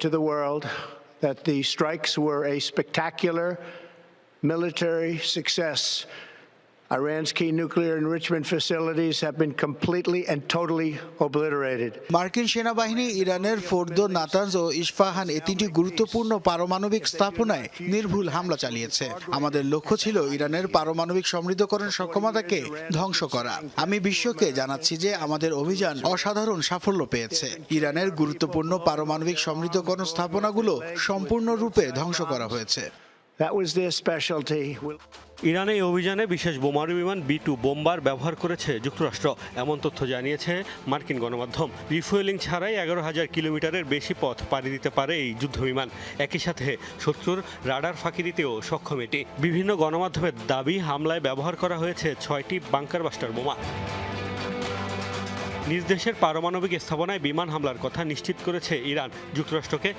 to the world that the strikes were a spectacular military success. Iran's key nuclear enrichment facilities have been completely and totally obliterated. মার্কিন সেনাবাহিনী, ইরানের Fordow Natanz ও Isfahan এ তিনটি গুরুত্বপূর্ণ পারমাণবিক স্থাপনায় নির্ভুল হামলা চালিয়েছে। আমাদের লক্ষ্য ছিল ইরানের পারমাণবিক সমৃদ্ধকরণ সক্ষমতাকে ধ্বংস করা। আমি বিশ্বকে জানাচ্ছি যে আমাদের অভিযান অসাধারণ সাফল্য পেয়েছে। ইরানের গুরুত্বপূর্ণ পারমাণবিক সমৃদ্ধকরণ স্থাপনাগুলো সম্পূর্ণরূপে ধ্বংস করা হয়েছে। ইরান এই অভিযানে বিশেষ বোমারু বিমান বি টু বোম্বার ব্যবহার করেছে যুক্তরাষ্ট্র। এমন তথ্য জানিয়েছে মার্কিন গণমাধ্যম। রিফুয়েলিং ছাড়াই এগারো হাজার কিলোমিটারের বেশি পথ পাড়ি দিতে পারে এই যুদ্ধবিমান একই সাথে শত্রুর রাডার ফাঁকি দিতেও সক্ষম এটি। বিভিন্ন গণমাধ্যমের দাবি, হামলায় ব্যবহার করা হয়েছে ছয়টি বাংকার বাস্টার বোমা। নিজ দেশের পারমাণবিক স্থাপনায় বিমান হামলার কথা নিশ্চিত করেছে ইরান। যুক্তরাষ্ট্রকে